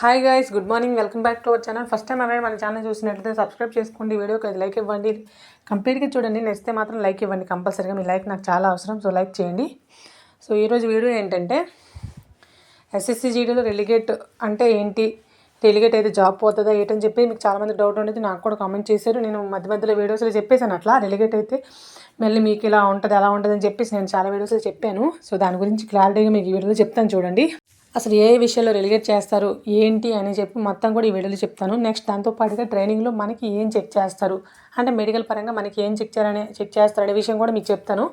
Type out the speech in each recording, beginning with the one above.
Hi guys good morning welcome back to our channel first time ఎవరైనా మన channel చూసినట్లయితే subscribe చేసుకోండి. వీడియోకి అది లైక్ ఇవ్వండి. కంప్లీట్గా చూడండి. నచ్చితే మాత్రం లైక్ ఇవ్వండి. కంపల్సరీగా మీ లైక్ నాకు చాలా అవసరం సో లైక్ చేయండి. సో ఈరోజు వీడియో ఏంటంటే ఎస్ఎస్సి జీడీలో రెలిగేట్ అంటే ఏంటి? రెలిగేట్ అయితే జాబ్ పోతుందా ఏంటని చెప్పి మీకు చాలామంది డౌట్ ఉండేది. నాకు కూడా కామెంట్ చేశారు. నేను మధ్య మధ్యలో వీడియోస్లో చెప్పేశాను అట్లా. రెలిగేట్ అయితే మళ్ళీ మీకు ఇలా ఉంటుంది అలా ఉంటుంది అని చెప్పేసి నేను చాలా వీడియోస్లో చెప్పాను. సో దాని గురించి క్లారిటీగా మీకు ఈ వీడియోలో చెప్తాను చూడండి. అసలు ఏ విషయంలో రెలిగేట్ చేస్తారు ఏంటి అని చెప్పి మొత్తం కూడా ఈ వీడియోలో చెప్తాను. నెక్స్ట్ దాంతో పాటుగా ట్రైనింగ్లో మనకి ఏం చెక్ చేస్తారు? అంటే మెడికల్ పరంగా మనకి ఏం చెక్ చేయాలనే చెక్ చేస్తారు అనే విషయం కూడా మీకు చెప్తాను.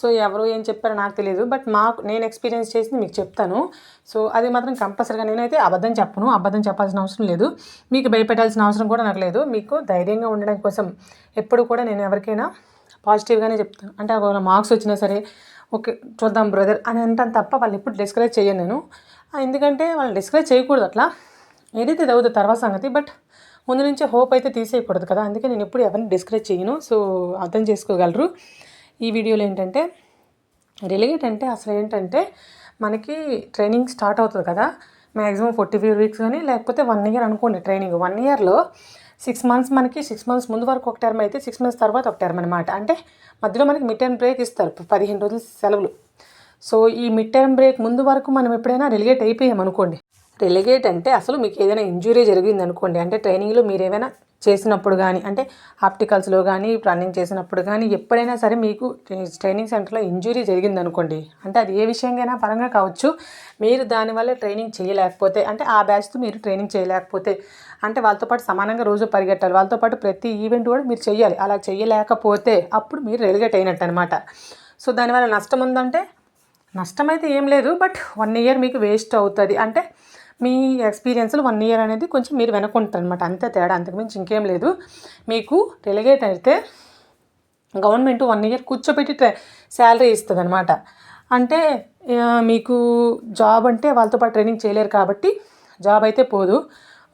సో ఎవరు ఏం చెప్పారో నాకు తెలియదు బట్ మాకు నేను ఎక్స్పీరియన్స్ చేసింది మీకు చెప్తాను. సో అది మాత్రం కంపల్సరీగా నేనైతే అబద్ధం చెప్పను అబద్ధం చెప్పాల్సిన అవసరం లేదు. మీకు భయపెట్టాల్సిన అవసరం కూడా నాకు లేదు. మీకు ధైర్యంగా ఉండడం కోసం ఎప్పుడు కూడా నేను ఎవరికైనా పాజిటివ్గానే చెప్తాను. అంటే ఒకవేళ మార్క్స్ వచ్చినా సరే ఓకే చూద్దాం బ్రదర్ అని అంటాను తప్ప వాళ్ళు ఎప్పుడు డిస్కరేజ్ చేయను నేను. ఎందుకంటే వాళ్ళు డిస్కరేజ్ చేయకూడదు అట్లా. ఏదైతే అవుతుంది తర్వాత సంగతి బట్ ముందు నుంచే హోప్ అయితే తీసేయకూడదు కదా. అందుకే నేను ఎప్పుడు ఎవరిని డిస్కరేజ్ చేయను. సో అర్థం చేసుకోగలరు. ఈ వీడియోలో ఏంటంటే రిలేట్ అంటే అసలు ఏంటంటే మనకి ట్రైనింగ్ స్టార్ట్ అవుతుంది కదా. మ్యాక్సిమం ఫార్టీ ఫైవ్ వీక్స్ కానీ లేకపోతే వన్ ఇయర్ అనుకోండి ట్రైనింగ్ వన్ ఇయర్లో సిక్స్ మంత్స్ మనకి సిక్స్ మంత్స్ ముందు వరకు ఒక టర్మ్ అయితే సిక్స్ మంత్స్ తర్వాత ఒక టర్మ్ అనమాట అంటే మధ్యలో మనకి మిడ్ టర్మ్ బ్రేక్ ఇస్తారు పదిహేను రోజులు సెలవులు. సో ఈ మిడ్ టర్మ్ బ్రేక్ ముందు వరకు మనం ఎప్పుడైనా రిలిగేట్ అయిపోయాం అనుకోండి రిలిగేట్ అంటే అసలు మీకు ఏదైనా ఇంజురీ జరిగింది అనుకోండి అంటే ట్రైనింగ్లో మీరు ఏమైనా చేసినప్పుడు కానీ అంటే ఆప్టికల్స్లో కానీ రన్నింగ్ చేసినప్పుడు కానీ ఎప్పుడైనా సరే మీకు ట్రైనింగ్ సెంటర్లో ఇంజురీ జరిగింది అనుకోండి అంటే అది ఏ విషయంగా పరంగా కావచ్చు. మీరు దానివల్ల ట్రైనింగ్ చేయలేకపోతే అంటే ఆ బ్యాచ్తో మీరు ట్రైనింగ్ చేయలేకపోతే అంటే వాళ్ళతో పాటు సమానంగా రోజు పరిగెట్టాలి. వాళ్ళతో పాటు ప్రతి ఈవెంట్ కూడా మీరు చేయాలి అలా చేయలేకపోతే అప్పుడు మీరు రెలిగేట్ అయినట్టు అనమాట సో దానివల్ల నష్టం ఉందంటే నష్టం అయితే ఏం లేదు. బట్ వన్ ఇయర్ మీకు వేస్ట్ అవుతుంది. అంటే మీ ఎక్స్పీరియన్స్లో వన్ ఇయర్ అనేది కొంచెం మీరు వెనకుంటారు అనమాట అంతే తేడా. అంతకుమించి ఇంకేం లేదు. మీకు డెలిగేట్ అయితే గవర్నమెంట్ వన్ ఇయర్ కూర్చోబెట్టి ట్రై శాలరీ ఇస్తుంది అనమాట అంటే మీకు జాబ్ అంటే వాళ్ళతో పాటు ట్రైనింగ్ చేయలేరు కాబట్టి జాబ్ అయితే పోదు.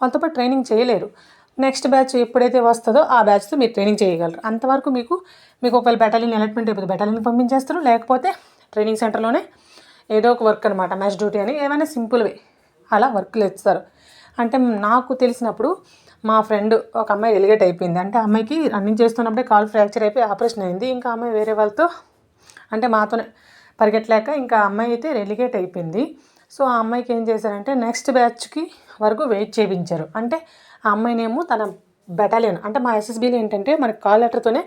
వాళ్ళతో పాటు ట్రైనింగ్ చేయలేరు. నెక్స్ట్ బ్యాచ్ ఎప్పుడైతే వస్తుందో ఆ బ్యాచ్తో మీరు ట్రైనింగ్ చేయగలరు. అంతవరకు మీకు మీకు ఒకవేళ బెటాలియన్ అలాట్మెంట్ అయిపోతే బెటాలియన్ పంపించేస్తారు. లేకపోతే ట్రైనింగ్ సెంటర్లోనే ఏదో ఒక వర్క్ అనమాట మ్యాచ్ డ్యూటీ అని ఏమైనా సింపుల్వే అలా వర్క్లు ఇస్తారు అంటే నాకు తెలిసినప్పుడు మా ఫ్రెండ్ ఒక అమ్మాయి ఎలిగేట్ అయిపోయింది. అంటే అమ్మాయికి రన్నింగ్ చేస్తున్నప్పుడే కాల్ ఫ్రాక్చర్ అయిపోయి ఆపరేషన్ అయింది. ఇంకా అమ్మాయి వేరే వాళ్ళతో అంటే మాతోనే పరిగెట్టలేక ఇంకా అమ్మాయి అయితే రెలిగేట్ అయిపోయింది. సో ఆ అమ్మాయికి ఏం చేశారంటే నెక్స్ట్ బ్యాచ్కి వరకు వెయిట్ చేయించారు. అంటే ఆ అమ్మాయినేమో తన బెటాలియన్ అంటే మా ఎస్ఎస్బీలో ఏంటంటే మనకి కాల్ లెటర్తోనే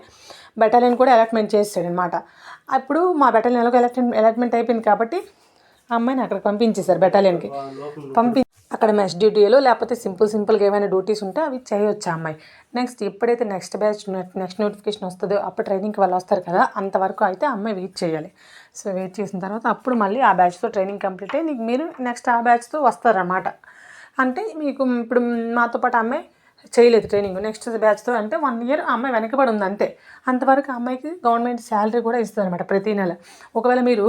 బెటాలియన్ కూడా అలాట్మెంట్ చేస్తాడనమాట అప్పుడు మా బెటాలియన్ ఎలాగో అలాట్మెంట్ అలాట్మెంట్ అయిపోయింది కాబట్టి అమ్మాయిని అక్కడికి పంపించేశారు బెటాలియన్కి. పంపి అక్కడ మెస్ డ్యూటీలో లేకపోతే సింపుల్ సింపుల్గా ఏమైనా డ్యూటీస్ ఉంటే అవి చేయొచ్చు ఆ అమ్మాయి. నెక్స్ట్ ఎప్పుడైతే నెక్స్ట్ బ్యాచ్ నెక్స్ట్ నోటిఫికేషన్ వస్తుందో అప్పుడు ట్రైనింగ్కి వాళ్ళు వస్తారు కదా అంతవరకు అయితే అమ్మాయి వెయిట్ చేయాలి. సో వెయిట్ చేసిన తర్వాత అప్పుడు మళ్ళీ ఆ బ్యాచ్తో ట్రైనింగ్ కంప్లీట్ అయ్యి నీకు మీరు నెక్స్ట్ ఆ బ్యాచ్తో వస్తారన్నమాట. అంటే మీకు ఇప్పుడు మాతో పాటు అమ్మాయి చేయలేదు ట్రైనింగ్. నెక్స్ట్ బ్యాచ్తో అంటే వన్ ఇయర్ అమ్మాయి వెనకబడి ఉంది అంతే. అంతవరకు అమ్మాయికి గవర్నమెంట్ శాలరీ కూడా ఇస్తుంది అనమాట ప్రతి నెల. ఒకవేళ మీరు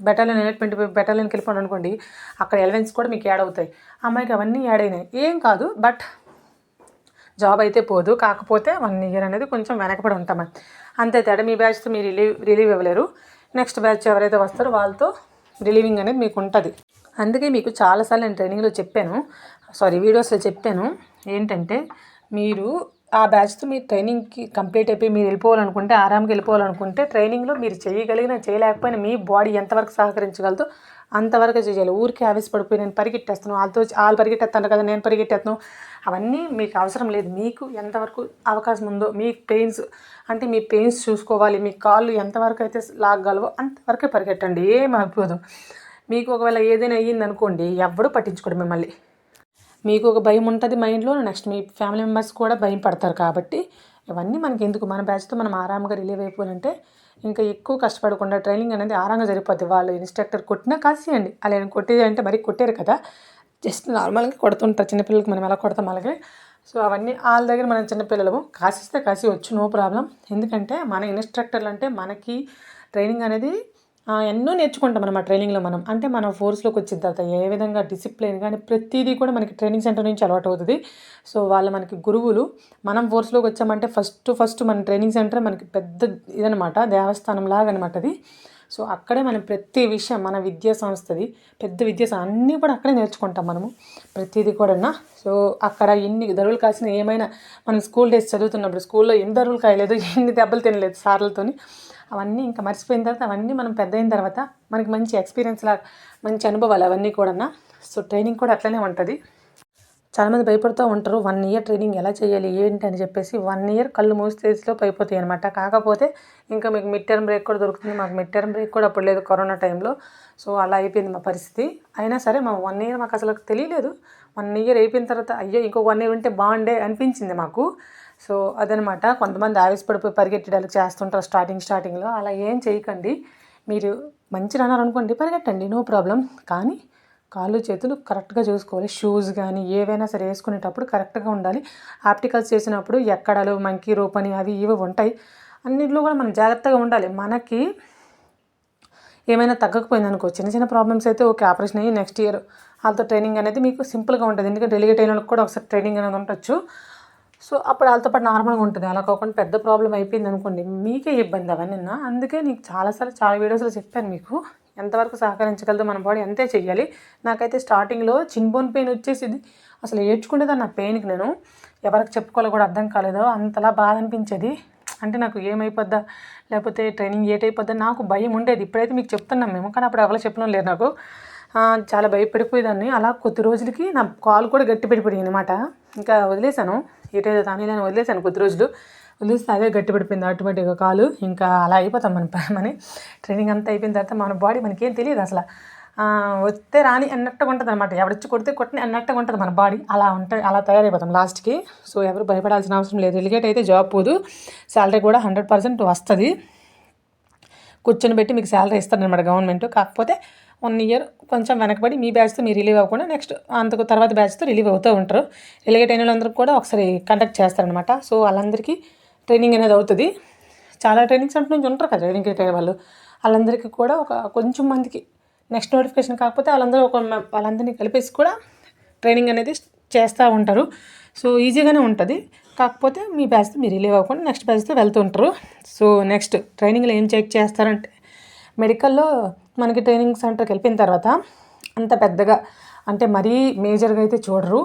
బెటాలియన్ ఎలక్ట్మెంట్ బెటాలియన్కి వెళ్ళిపోండి అనుకోండి అక్కడ ఎలవెన్స్ కూడా మీకు యాడ్ అవుతాయి. అమ్మాయికి అవన్నీ యాడ్ అయినాయి. ఏం కాదు బట్ జాబ్ అయితే పోదు. కాకపోతే వన్ ఇయర్ అనేది కొంచెం వెనకబడి ఉంటాం అంతే తేడా మీ బ్యాచ్తో మీరు రిలీవ్ రిలీవ్ ఇవ్వలేరు నెక్స్ట్ బ్యాచ్ ఎవరైతే వస్తారో వాళ్ళతో రిలీవింగ్ అనేది మీకు ఉంటుంది. అందుకే మీకు చాలాసార్లు నేను ట్రైనింగ్లో చెప్పాను. సారీ వీడియోస్లో చెప్పాను. ఏంటంటే మీరు ఆ బ్యాచ్తో మీ ట్రైనింగ్కి కంప్లీట్ అయిపోయి మీరు వెళ్ళిపోవాలనుకుంటే ఆరామ్గా వెళ్ళిపోవాలనుకుంటే ట్రైనింగ్లో మీరు చేయగలిగిన చేయలేకపోయినా మీ బాడీ ఎంతవరకు సహకరించగలదో అంతవరకు చేయాలి. ఊరికే ఆవేశపడిపోయి నేను పరిగెట్టేస్తాను వాళ్ళతో వాళ్ళు పరిగెట్టేస్తాను కదా నేను పరిగెట్టేస్తాను. అవన్నీ మీకు అవసరం లేదు. మీకు ఎంతవరకు అవకాశం ఉందో మీ పెయిన్స్ అంటే మీ పెయిన్స్ చూసుకోవాలి మీ కాళ్ళు ఎంతవరకు అయితే లాగగలవో అంతవరకే పరిగెట్టండి. ఏం అయిపోదు మీకు ఒకవేళ ఏదైనా అయ్యింది అనుకోండి పట్టించుకోడు మిమ్మల్ని. మీకు ఒక భయం ఉంటుంది మైండ్లో నెక్స్ట్ మీ ఫ్యామిలీ మెంబర్స్ కూడా భయం పడతారు కాబట్టి ఇవన్నీ మనకి ఎందుకు మన బ్యాచ్తో మనం ఆరాంగా రిలీవ్ అయిపోవాలంటే ఇంకా ఎక్కువ కష్టపడకుండా ట్రైనింగ్ అనేది ఆరాంగా సరిపోద్ది వాళ్ళు ఇన్స్ట్రక్టర్ కొట్టినా కాసేయండి. అలా కొట్టేది అంటే మరీ కొట్టారు కదా. జస్ట్ నార్మల్గా కొడుతుంటారు చిన్నపిల్లలకి మనం ఎలా కొడతాం అలాగే. సో అవన్నీ వాళ్ళ దగ్గర మనం చిన్నపిల్లలము కాసిస్తే కాసి వచ్చు నో ప్రాబ్లం. ఎందుకంటే మన ఇన్స్ట్రక్టర్లు అంటే మనకి ట్రైనింగ్ అనేది ఎన్నో నేర్చుకుంటాం మనం ఆ ట్రైనింగ్లో మనం. అంటే మన ఫోర్స్లోకి వచ్చిన తర్వాత ఏ విధంగా డిసిప్లిన్ కానీ ప్రతిదీ కూడా మనకి ట్రైనింగ్ సెంటర్ నుంచి అలవాటు అవుతుంది. సో వాళ్ళు మనకి గురువులు మనం ఫోర్స్లోకి వచ్చామంటే ఫస్ట్ ఫస్ట్ మన ట్రైనింగ్ సెంటర్ మనకి పెద్ద ఇదనమాట దేవస్థానం లాగా అనమాట అది. సో అక్కడే మనం ప్రతి విషయం మన విద్యా సంస్థది పెద్ద విద్యా అన్నీ కూడా అక్కడే నేర్చుకుంటాం మనము ప్రతిదీ కూడా సో అక్కడ ఎన్ని దరువులు కాసిన ఏమైనా మనం స్కూల్ డేస్ చదువుతున్నప్పుడు స్కూల్లో ఎన్ని దరువులు కాయలేదు ఎన్ని దెబ్బలు తినలేదు సార్లతోని. అవన్నీ ఇంకా మర్చిపోయిన తర్వాత అవన్నీ మనం పెద్ద అయిన తర్వాత మనకి మంచి ఎక్స్పీరియన్స్ లా మంచి అనుభవాలు అవన్నీ కూడా సో ట్రైనింగ్ కూడా అట్లనే ఉంటుంది. చాలామంది భయపడుతూ ఉంటారు వన్ ఇయర్ ట్రైనింగ్ ఎలా చేయాలి? ఏంటి? అని చెప్పేసి వన్ ఇయర్ కళ్ళు మూసి తెరిచిలో అయిపోతాయి అనమాట కాకపోతే ఇంకా మీకు మిడ్ టర్మ్ బ్రేక్ కూడా దొరుకుతుంది. మాకు మిడ్ టర్మ్ బ్రేక్ కూడా అప్పుడు లేదు కరోనా టైంలో సో అలా అయిపోయింది మా పరిస్థితి. అయినా సరే మా వన్ ఇయర్ మాకు అసలు తెలియలేదు. వన్ ఇయర్ అయిపోయిన తర్వాత అయ్యో ఇంకో వన్ ఇయర్ ఉంటే బాగుండే అనిపించింది మాకు. సో అదనమాట. కొంతమంది ఆవేశపడిపోయి పరిగెట్టడానికి చేస్తుంటారు స్టార్టింగ్ స్టార్టింగ్లో. అలా ఏం చేయకండి. మీరు మంచి రన్నర్ అనుకోండి పరిగెట్టండి. నో ప్రాబ్లం కానీ కాళ్ళు చేతులు కరెక్ట్గా చూసుకోవాలి. షూస్ కానీ ఏవైనా సరే వేసుకునేటప్పుడు కరెక్ట్గా ఉండాలి. ఆప్టికల్స్ చేసినప్పుడు ఎక్కడలు మంకీ రూపని అవి ఇవి ఉంటాయి. అన్నింటిలో కూడా మనం జాగ్రత్తగా ఉండాలి. మనకి ఏమైనా తగ్గకపోయింది అనుకో చిన్న చిన్న ప్రాబ్లమ్స్ అయితే ఓకే ఆపరేషన్ అయ్యి నెక్స్ట్ ఇయర్ వాళ్ళతో ట్రైనింగ్ అనేది మీకు సింపుల్గా ఉంటుంది. ఎందుకంటే డెలిగేట్ అయిన వాళ్ళకి కూడా ఒకసారి ట్రైనింగ్ అనేది ఉండొచ్చు. సో అప్పుడు వాళ్ళతో పాటు నార్మల్గా ఉంటుంది. అలా కాకుండా పెద్ద ప్రాబ్లం అయిపోయింది అనుకోండి మీకే ఇబ్బంది అవన్నీ అందుకే నీకు చాలాసార్లు చాలా వీడియోస్లో చెప్పాను మీకు. ఎంతవరకు సహకరించగలదో మన బాడీ అంతే చెయ్యాలి. నాకైతే స్టార్టింగ్లో చిన్ బోన్ పెయిన్ వచ్చేసింది. అసలు ఏడ్చుకునేదాన్ని నా పెయిన్కి నేను? ఎవరికి చెప్పుకోవాలో కూడా అర్థం కాలేదో. అంతలా బాధ అనిపించేది. అంటే నాకు ఏమైపోద్దా? లేకపోతే ట్రైనింగ్ ఏటైపోద్దా నాకు భయం ఉండేది. ఇప్పుడైతే మీకు చెప్తున్నాం మేము కానీ అప్పుడు ఎవరు చెప్పడం లేరు నాకు. చాలా భయపడిపోయేదాన్ని. అలా కొద్ది రోజులకి నా కాలు కూడా గట్టి పెట్టిపోయింది అనమాట ఇంకా వదిలేశాను. ఏటైతే తానేదని వదిలేసాను కొద్ది రోజులు. వదిలేస్తే అదే గట్టిపడిపోయింది ఆటోమేటిక్గా కాలు. ఇంకా అలా అయిపోతాం మన ప- మన. ట్రైనింగ్ అంతా అయిపోయిన తర్వాత మన బాడీ మనకేం తెలియదు అసలు. వస్తే రాని అన్నట్టుగా ఉంటుంది అనమాట ఎవరిచ్చి కొడితే కొట్టిన అన్నట్టుగా ఉంటుంది మన బాడీ అలా ఉంటుంది అలా తయారైపోతాం లాస్ట్కి సో ఎవరు భయపడాల్సిన అవసరం లేదు. రిలిగేట్ అయితే జాబ్ పోదు. శాలరీ కూడా హండ్రెడ్ పర్సెంట్ వస్తుంది. కూర్చొని పెట్టి మీకు శాలరీ ఇస్తారనమాట గవర్నమెంట్ కాకపోతే వన్ ఇయర్ కొంచెం వెనకబడి మీ బ్యాచ్తో మీరు రిలీవ్ అవ్వకుండా నెక్స్ట్ అంతకు తర్వాత బ్యాచ్తో రిలీవ్ అవుతూ ఉంటారు. రిలీగేట్ అయిన వాళ్ళందరూ కూడా ఒకసారి కండక్ట్ చేస్తారనమాట సో వాళ్ళందరికీ ట్రైనింగ్ అనేది అవుతుంది. చాలా ట్రైనింగ్ సెంటర్ నుంచి ఉంటారు కదా ట్రైనింగ్ అయిన వాళ్ళు. వాళ్ళందరికీ కూడా ఒక కొంచెం మందికి నెక్స్ట్ నోటిఫికేషన్ కాకపోతే వాళ్ళందరూ ఒక వాళ్ళందరినీ కలిపేసి కూడా ట్రైనింగ్ అనేది చేస్తూ ఉంటారు. సో ఈజీగానే ఉంటుంది. కాకపోతే మీ బ్యాచ్తో మీరు రిలీవ్ అవ్వకుండా నెక్స్ట్ బ్యాచ్తో వెళ్తూ ఉంటారు. సో నెక్స్ట్ ట్రైనింగ్లో ఏం చెక్ చేస్తారంటే మెడికల్లో మనకి ట్రైనింగ్ సెంటర్కి వెళ్ళిపోయిన తర్వాత అంత పెద్దగా అంటే మరీ మేజర్గా అయితే చూడరు.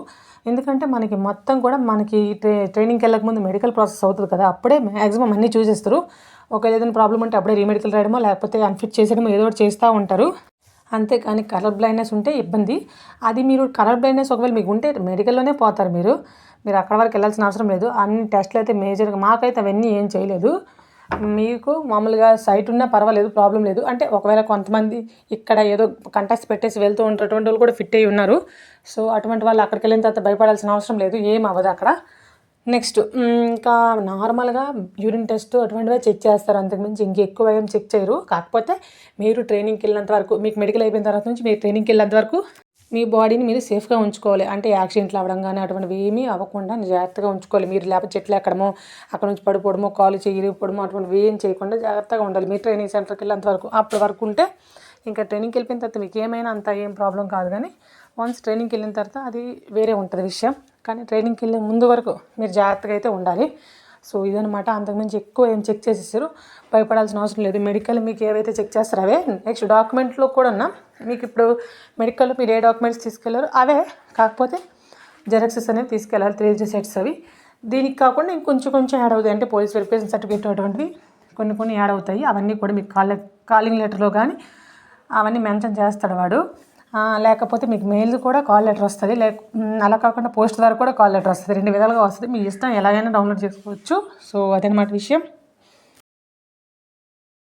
ఎందుకంటే మనకి మొత్తం కూడా మనకి ట్రై ట్రైనింగ్కి వెళ్ళక ముందు మెడికల్ ప్రాసెస్ అవుతుంది కదా అప్పుడే మ్యాక్సిమం అన్నీ చూసేస్తారు. ఒక ఏదైనా ప్రాబ్లం ఉంటే అప్పుడే రీమెడికల్ రాయడమో లేకపోతే అన్ఫిట్ చేసేయడమో ఏదో ఒకటి చేస్తూ ఉంటారు. అంతేకాని కలర్ బ్లైండ్నెస్ ఉంటే ఇబ్బంది. అది మీరు కలర్ బ్లైండ్నెస్ ఒకవేళ మీకు ఉంటే మెడికల్లోనే పోతారు మీరు. మీరు అక్కడ వరకు వెళ్ళాల్సిన అవసరం లేదు. అన్ని టెస్ట్లు అయితే మేజర్గా మాకైతే అవన్నీ ఏం చేయలేదు. మీకు మామూలుగా సైట్ ఉన్నా పర్వాలేదు ప్రాబ్లం లేదు. అంటే ఒకవేళ కొంతమంది ఇక్కడ ఏదో కంటాక్ట్స్ పెట్టేసి వెళ్తూ ఉంటారు అటువంటి వాళ్ళు కూడా ఫిట్ అయ్యి ఉన్నారు. సో అటువంటి వాళ్ళు అక్కడికి వెళ్ళిన తర్వాత భయపడాల్సిన అవసరం లేదు. ఏం అవ్వదు అక్కడ. నెక్స్ట్ ఇంకా నార్మల్గా యూరిన్ టెస్ట్ అటువంటివే చెక్ చేస్తారు. అంతకుమించి ఇంకెక్కువ ఏం చెక్ చేయరు. కాకపోతే మీరు ట్రైనింగ్కి వెళ్ళినంత వరకు మీకు మెడికల్ అయిపోయిన తర్వాత నుంచి మీరు ట్రైనింగ్కి వెళ్ళినంత వరకు మీ బాడీని మీరు సేఫ్గా ఉంచుకోవాలి. అంటే యాక్సిడెంట్లు అవ్వడం కానీ అటువంటివి ఏమీ అవ్వకుండా జాగ్రత్తగా ఉంచుకోవాలి. మీరు లేకపోతే చెట్లు ఎక్కడమో అక్కడ నుంచి పడిపోవడమో కాలు చెయ్యిపోవడమో అటువంటివి ఏం చేయకుండా జాగ్రత్తగా ఉండాలి. మీ ట్రైనింగ్ సెంటర్కి వెళ్ళేంత వరకు అప్పటి వరకు ఉంటే ఇంకా ట్రైనింగ్కి వెళ్ళిపోయిన తర్వాత మీకు ఏమైనా అంత ఏం ప్రాబ్లం కాదు కానీ వన్స్ ట్రైనింగ్కి వెళ్ళిన తర్వాత అది వేరే ఉంటుంది విషయం. కానీ ట్రైనింగ్కి వెళ్ళే ముందు వరకు మీరు జాగ్రత్తగా అయితే ఉండాలి. సో ఇదనమాట అంతకుమించి ఎక్కువ ఏం చెక్ చేసేసారు. భయపడాల్సిన అవసరం లేదు. మెడికల్ మీకు ఏవైతే చెక్ చేస్తారో అవే. నెక్స్ట్ డాక్యుమెంట్లో కూడా మీకు ఇప్పుడు మెడికల్లో మీరు ఏ డాక్యుమెంట్స్ తీసుకెళ్ళారో అవే. కాకపోతే జెరాక్సెస్ అనేవి తీసుకెళ్ళాలి త్రీ జీ సెట్స్ అవి. దీనికి కాకుండా ఇంకొంచెం కొంచెం యాడ్ అవుతాయి. అంటే పోలీస్ వెరిఫికేషన్ సర్టిఫికేట్ అటువంటివి కొన్ని కొన్ని యాడ్ అవుతాయి. అవన్నీ కూడా మీకు కాల్ కాలింగ్ లెటర్లో కానీ అవన్నీ మెన్షన్ చేస్తాడు వాడు. లేకపోతే మీకు మెయిల్ కూడా కాల్ లెటర్ వస్తుంది. లేక అలా కాకుండా పోస్ట్ ద్వారా కూడా కాల్ లెటర్ వస్తుంది. రెండు విధాలుగా వస్తుంది. మీ ఇష్టం ఎలాగైనా డౌన్లోడ్ చేసుకోవచ్చు. సో అదనమాట విషయం.